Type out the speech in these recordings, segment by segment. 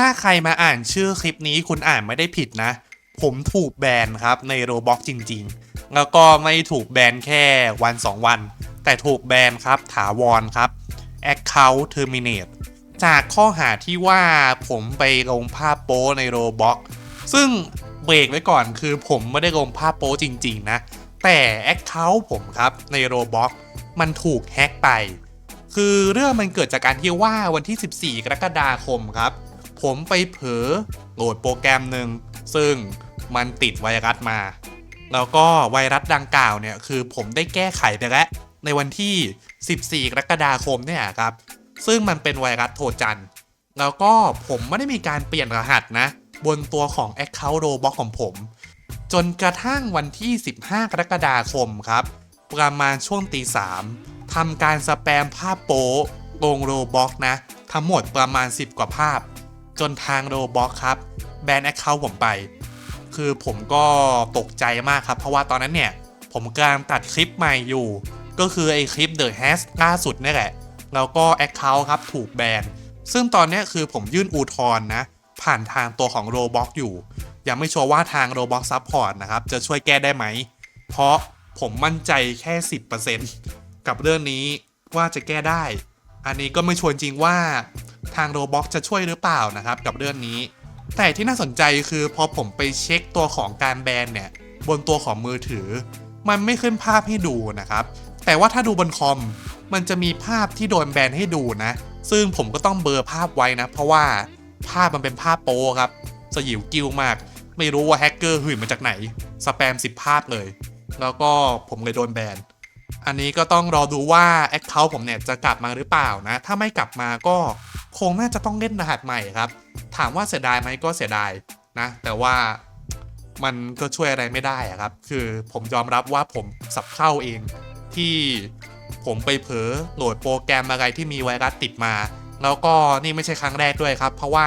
ถ้าใครมาอ่านชื่อคลิปนี้คุณอ่านไม่ได้ผิดนะ ผมถูกแบนครับในโรบ็อกจริงๆ แล้วก็ไม่ถูกแบนแค่วัน 2 วัน แต่ถูกแบนครับถาวรครับ Account Terminate จากข้อหาที่ว่าผมไปลงภาพโป๊ในโรบ็อกซึ่งเบรกไว้ก่อนคือผมไม่ได้ลงภาพโป๊จริงๆนะ แต่ Account ผมครับในโรบ็อกมันถูกแฮ็กไป คือเรื่องมันเกิดจากการที่ว่าวันที่ 14 กรกฎาคมครับ ผมไปเผลอโหลดโปรแกรมหนึ่งซึ่งมันติดไวรัสมา แล้วก็ไวรัสดังกล่าวเนี่ยคือผมได้แก้ไขไปแล้ว ในวันที่ 14 กรกฎาคมเนี่ยครับ ซึ่งมันเป็นไวรัสโทรจันทร์แล้วก็ผมไม่ได้มีการเปลี่ยนรหัสนะ บนตัวของ Account Roblox ของผม จนกระทั่งวันที่ 15 กรกฎาคมครับ ประมาณช่วงตีสามทำการสแปมภาพโป๊ลงโรบ็อกนะ ทั้งหมดประมาณ 10 กว่าภาพ จนทางโรบ็อกครับแบนแอคเคาท์ผมไป คือผมก็ตกใจมากครับ เพราะว่าตอนนั้นเนี่ย ผมกำลังตัดคลิปใหม่อยู่ ก็คือไอคลิป The h a s ล่าสุดนี่แหละ แล้วก็ Account ครับถูกแบน ซึ่งตอนนี้คือผมยื่นอุทธรณ์นะ ผ่านทางตัวของ Roblox อยู่ ยังไม่ชัวร์ว่าทาง Roblox Support นะครับ จะช่วยแก้ได้ไหม เพราะผมมั่นใจแค่ 10%กับเรื่องนี้ว่าจะแก้ได้ อันนี้ก็ไม่ชวนจริงว่า ทาง Roblox จะช่วยหรือเปล่านะครับกับเรื่องนี้ แต่ที่น่าสนใจคือพอผมไปเช็คตัวของการแบนเนี่ยบนตัวของมือถือ มันไม่ขึ้นภาพให้ดูนะครับ แต่ว่าถ้าดูบนคอมมันจะมีภาพที่โดนแบนให้ดูนะ ซึ่งผมก็ต้องเบลอภาพไว้นะ เพราะว่าภาพมันเป็นภาพโป๊ครับ สยิวกิ้วมาก ไม่รู้ว่าแฮกเกอร์หื่นมาจากไหน สแปม 10 ภาพเลย แล้วก็ผมเลยโดนแบน อันนี้ก็ต้องรอดูว่า Account ผมเนี่ยจะกลับมาหรือเปล่านะ ถ้าไม่กลับมาก็ คงน่าจะต้องเล่นรหัสใหม่ครับ ถามว่าเสียดายไหมก็เสียดายนะ แต่ว่ามันก็ช่วยอะไรไม่ได้อะครับ คือผมยอมรับว่าผมสับเข้าเองที่ผมไปเผลอโหลดโปรแกรมอะไรที่มีไวรัสติดมา แล้วก็นี่ไม่ใช่ครั้งแรกด้วยครับ เพราะว่า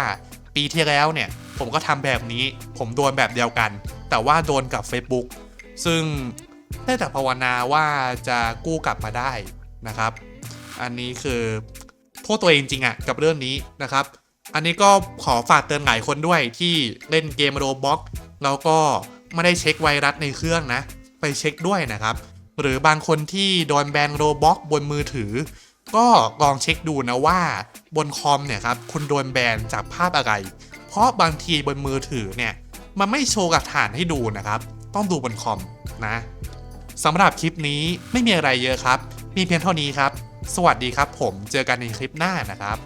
ปีที่แล้วเนี่ยผมก็ทำแบบนี้ ผมโดนแบบเดียวกัน แต่ว่าโดนกับ Facebook ซึ่งได้แต่ภาวนาว่าจะกู้กลับมาได้นะครับ อันนี้คือ โทษตัวเองจริงอะกับเรื่องนี้นะครับ อันนี้ก็ขอฝากเตือนหลายคนด้วยที่เล่นเกมโรบ็อกแล้วก็ไม่ได้เช็คไวรัสในเครื่องนะ ไปเช็คด้วยนะครับ หรือบางคนที่โดนแบนโรบ็อกบนมือถือ ก็ลองเช็คดูนะว่าบนคอมเนี่ยครับคุณโดนแบนจากภาพอะไร เพราะบางทีบนมือถือเนี่ยมันไม่โชว์หลักฐานให้ดูนะครับ ต้องดูบนคอมนะสำหรับคลิปนี้ไม่มีอะไรเยอะครับ มีเพียงเท่านี้ครับ สวัสดีครับผมเจอกันในคลิปหน้านะครับ